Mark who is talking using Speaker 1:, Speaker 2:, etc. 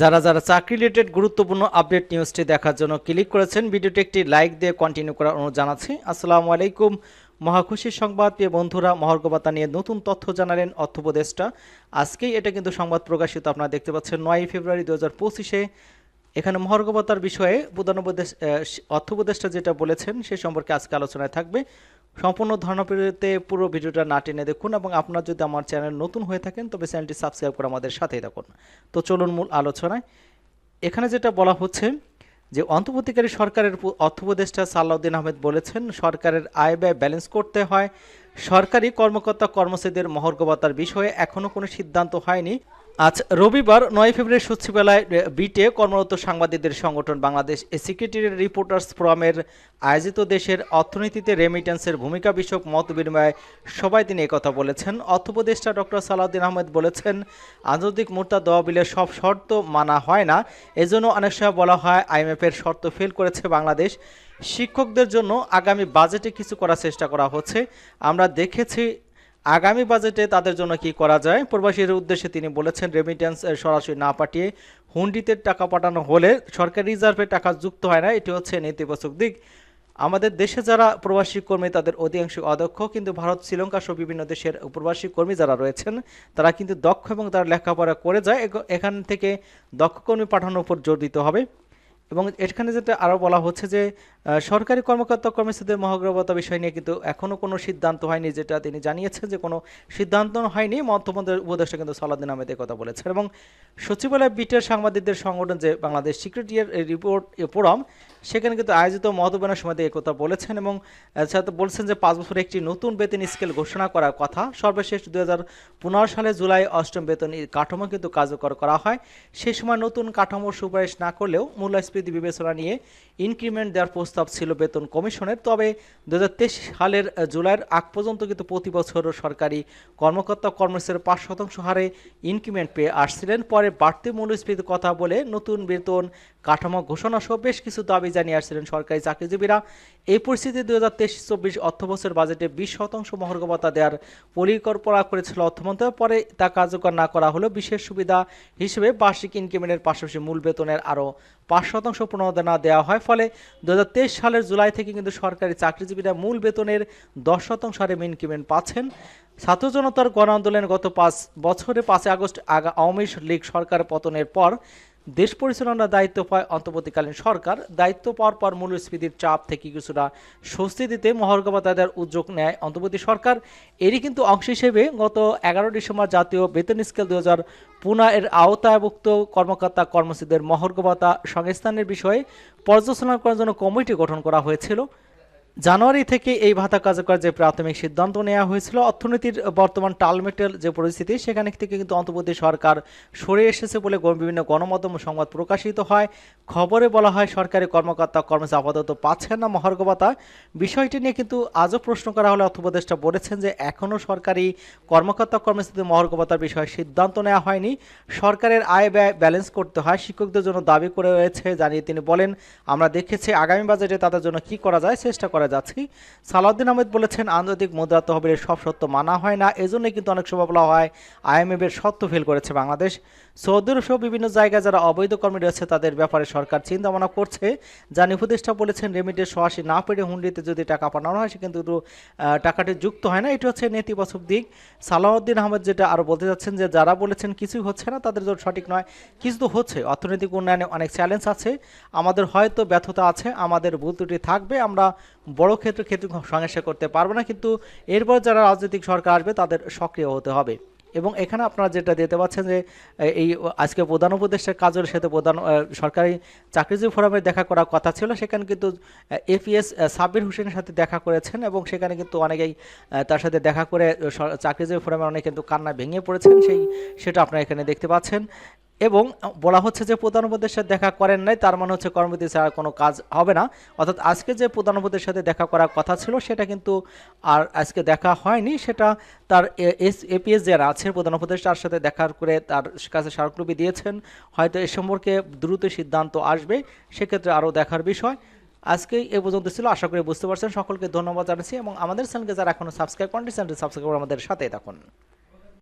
Speaker 1: যারা যারা চাকরি রিলেটেড গুরুত্বপূর্ণ আপডেট নিউজটি দেখার জন্য ক্লিক করেছেন, ভিডিওটি একটি লাইক দিয়ে কন্টিনিউ করার অনুরোধ জানাচ্ছি। আসসালামু আলাইকুম। মহাখুশির সংবাদ পেয়ে বন্ধুরা, মহর্গবাতা নিয়ে নতুন তথ্য জানালেন অর্থ উপদেষ্টা আজকেই এটা কিন্তু সংবাদ প্রকাশিত, আপনারা দেখতে পাচ্ছেন নয় ফেব্রুয়ারি দু হাজার পঁচিশে। এখানে মহর্গবতার বিষয়ে প্রধান উপদেশ যেটা বলেছেন, সে সম্পর্কে আজকে আলোচনায় থাকবে। সম্পূর্ণ ধারণা পেতে পুরো ভিডিওটা না টেনে দেখুন এবং আপনার যদি আমার চ্যানেল নতুন হয়ে থাকেন, তবে চ্যানেলটি সাবস্ক্রাইব করে আমাদের সাথেই থাকুন। তো চলুন মূল আলোচনায়। এখানে যেটা বলা হচ্ছে যে, অন্তর্বর্তীকারী সরকারের উপ- অর্থ উপদেষ্টা সালাউদ্দিন আহমেদ বলেছেন, সরকারের আয় ব্যয় ব্যালেন্স করতে হয়। সরকারি কর্মকর্তা কর্মচারীদের মহর্গবতার বিষয়ে এখনও কোনো সিদ্ধান্ত হয়নি। আজ রবিবার নয় ফেব্রুয়ারি সচিবালয় বিটে কর্মরত সাংবাদিকদের সংগঠন বাংলাদেশ সেক্রেটারি রিপোর্টার্স ফোরামের আয়োজিত দেশের অর্থনীতিতে রেমিটেন্সের ভূমিকা বিষয়ক মত বিনিময়ে সবাই তিনি একথা বলেছেন। অর্থ উপদেষ্টা ডক্টর সালাউদ্দিন আহমেদ বলেছেন, আন্তর্জাতিক মুদ্রা দেওয়া সব শর্ত মানা হয় না। এজন্য অনেক সময় বলা হয় আইএমএফের শর্ত ফেল করেছে বাংলাদেশ। শিক্ষকদের জন্য আগামী বাজেটে কিছু করার চেষ্টা করা হচ্ছে। আমরা দেখেছি আগামী বাজেটে তাদের জন্য কি করা যায়? প্রবাসীর উদ্দেশ্যে তিনি বলেছেন রেমিটেন্স সরাসরি না পাঠিয়ে হুন্ডিতে টাকা পাঠানো হলে সরকারি রিজার্ভে টাকা যুক্ত হয় না। এটি হচ্ছে নেতিবাচক দিক। আমাদের দেশে যারা প্রবাসী কর্মী, তাদের অধিকাংশ অদক্ষ, কিন্তু ভারত, শ্রীলঙ্কা সহ বিভিন্ন দেশের প্রবাসী কর্মী যারা রয়েছেন, তারা কিন্তু দক্ষ এবং তারা লেখাপড়া করে যায়। এখান থেকে দক্ষ কর্মী পাঠানোর উপর জোর দিতে হবে। এবং এখানে যেটা আরও বলা হচ্ছে যে সরকারি কর্মকর্তা কর্মচারীদের মহাগ্রবতা বিষয় নিয়ে কিন্তু এখনও কোনো সিদ্ধান্ত হয়নি, যেটা তিনি জানিয়েছেন যে কোনো সিদ্ধান্ত হয়নি। মন্ত্রমন্ত্রের উপদেষ্টা কিন্তু সালাদিন আহমেদ কথা বলেছেন। এবং সচিবালয় বিটের সাংবাদিকদের সংগঠন যে বাংলাদেশ সিক্রেটারিয়ার রিপোর্ট ফোরাম সেখানে কিন্তু আয়োজিত মতবিনের সময় দিয়ে এই কথা বলেছেন এবং বলছেন যে পাঁচ বছরে একটি নতুন বেতন স্কেল ঘোষণা করার কথা। সর্বশেষ দু হাজার পনেরো সালে জুলাই অষ্টম বেতন কাঠামো কিন্তু কার্যকর করা হয়। সে সময় নতুন কাঠামোর সুপারিশ না করলেও মূল্যস্ফীতি বিবেচনা নিয়ে ইনক্রিমেন্ট দেওয়ার প্রস্তাব ছিল বেতন কমিশনের। তবে দু হাজার তেইশ সালের জুলাইয়ের আগ পর্যন্ত কিন্তু প্রতি বছর সরকারি কর্মকর্তা কর্মচারীর পাঁচ শতাংশ হারে ইনক্রিমেন্ট পেয়ে আসছিলেন। পরে বাড়তি মূল্যস্ফীতির কথা বলে নতুন বেতন কাঠামো ঘোষণা সহ বেশ কিছু দাবি জানিয়ে আসছিলেন সরকারি চাকরিজীবীরা। এই পরিস্থিতি দু হাজার তেইশ চব্বিশ অর্থবছর বাজেটে বিশ শতাংশ মহর্গবতা দেওয়ার পরিকল্পনা করেছিল অর্থমন্ত্রণালয়। পরে তা কার্যকর না করা হলেও বিশেষ সুবিধা হিসেবে বার্ষিক ইনক্রিমেন্টের পাশাপাশি মূল বেতনের আরও পাঁচ শতাংশ প্রণোদনা দেওয়া হয়। ফলে দুই হাজার তেইশ সালের জুলাই থেকে কিন্তু সরকারি চাকরিজীবীরা মূল বেতনের দশ শতাংশ হারে ইনক্রিমেন্ট পাচ্ছেন। ছাত্র জনতার গণ আন্দোলনের গত পাঁচ বছরে পাঁচই আগস্ট আগা আওয়ামী লীগ সরকার পতনের পর দেশ পরিচালনার দায়িত্ব পায় অন্তর্বর্তীকালীন সরকার। দায়িত্ব পাওয়ার পর মূল্যস্ফীতির চাপ থেকে কিছুটা স্বস্তি দিতে মহর্গবতাদের উদ্যোগ নেয় অন্তর্বর্তী সরকার। এরই কিন্তু অংশ হিসেবে গত এগারো ডিসেম্বর জাতীয় বেতন স্কেল দু হাজার পুনা এর আওতায়ভুক্ত কর্মকর্তা কর্মচারীদের মহর্গবতা সংস্থানের বিষয়ে পর্যালোচনা করার জন্য কমিটি গঠন করা হয়েছিল। জানুয়ারি থেকে এই ভাতা কার্যকর যে প্রাথমিক সিদ্ধান্ত নেওয়া হয়েছিল, অর্থনীতির বর্তমান টালমেটেল যে পরিস্থিতি, সেখানে থেকে কিন্তু অন্তর্বর্তী সরকার সরে এসেছে বলে বিভিন্ন গণমাধ্যম সংবাদ প্রকাশিত হয়। খবরে বলা হয়, সরকারি কর্মকর্তা কর্মচারী আপাতত পাচ্ছেন না মহার্গবতা বিষয়টি নিয়ে কিন্তু আজও প্রশ্ন করা হলে অর্থ উপদেষ্টা বলেছেন যে, এখনও সরকারি কর্মকর্তা কর্মচারীদের মহার্গবতার বিষয়ে সিদ্ধান্ত নেওয়া হয়নি। সরকারের আয় ব্যয় ব্যালেন্স করতে হয়, শিক্ষকদের জন্য দাবি করে রয়েছে, জানিয়ে তিনি বলেন, আমরা দেখেছি আগামী বাজেটে তাদের জন্য কি করা যায়, চেষ্টা করা যাচ্ছে। সালাউদ্দিন আহমেদ বলেছেন, আন্তর্জাতিক মুদ্রা তহবিলের সব সত্য মানা হয় না এজন্য কিন্তু অনেক সময় বলা হয় আইএমএফ এর সত্য ফেল করেছে বাংলাদেশ। সৌদি আরব সহ বিভিন্ন জায়গায় যারা অবৈধ কর্মী রয়েছে, তাদের ব্যাপারে সরকার চিন্তা ভাবনা করছে। জানি উপদেষ্টা বলেছেন রেমিটের সরাসরি না পেরে হুন্ডিতে যদি টাকা পাঠানো হয় সে কিন্তু টাকাটি যুক্ত হয় না। এটি হচ্ছে নেতিবাচক দিক। সালাউদ্দিন আহমেদ যেটা আরও বলতে যাচ্ছেন যে, যারা বলেছেন কিছুই হচ্ছে না, তাদের জন্য সঠিক নয়। কিছু তো হচ্ছে, অর্থনৈতিক উন্নয়নে অনেক চ্যালেঞ্জ আছে। আমাদের হয়তো ব্যর্থতা আছে, আমাদের ভুল ত্রুটি থাকবে, আমরা বড় ক্ষেত্রে ক্ষেত্রে সমস্যা করতে পারব না, কিন্তু এরপর যারা রাজনৈতিক সরকার আসবে তাদের সক্রিয় হতে হবে। এবং এখানে আপনারা যেটা দিতে পাচ্ছেন যে, এই আজকে প্রধান উপদেষ্টার কাজের সাথে প্রধান সরকারি চাকরিজীবী ফোরামে দেখা করার কথা ছিল, সেখানে কিন্তু এপিএস সাব্বির হোসেনের সাথে দেখা করেছেন এবং সেখানে কিন্তু অনেকেই তার সাথে দেখা করে চাকরিজীবী ফোরামে অনেকে কিন্তু কান্না ভেঙে পড়েছেন, সেই, সেটা আপনারা এখানে দেখতে পাচ্ছেন। এবং বলা হচ্ছে যে প্রধান উপদেষ্টা দেখা করেন নাই, তার মানে হচ্ছে কর্মবিধি ছাড়া কোনো কাজ হবে না। অর্থাৎ আজকে যে প্রধান উপদেষ্টার সাথে দেখা করার কথা ছিল, সেটা কিন্তু আর আজকে দেখা হয়নি, সেটা তার এস, এপিএস যারা আছে প্রধান উপদেষ্টার সাথে দেখা করে তার কাছে স্মারকলিপি দিয়েছেন। হয়তো এ সম্পর্কে দ্রুত সিদ্ধান্ত আসবে, সেক্ষেত্রে আরও দেখার বিষয়। আজকে এ পর্যন্ত ছিল, আশা করি বুঝতে পারছেন। সকলকে ধন্যবাদ জানাচ্ছি এবং আমাদের চ্যানেলকে যারা এখনও সাবস্ক্রাইব করেন চ্যানেলটি সাবস্ক্রাইব করে আমাদের সাথেই থাকুন।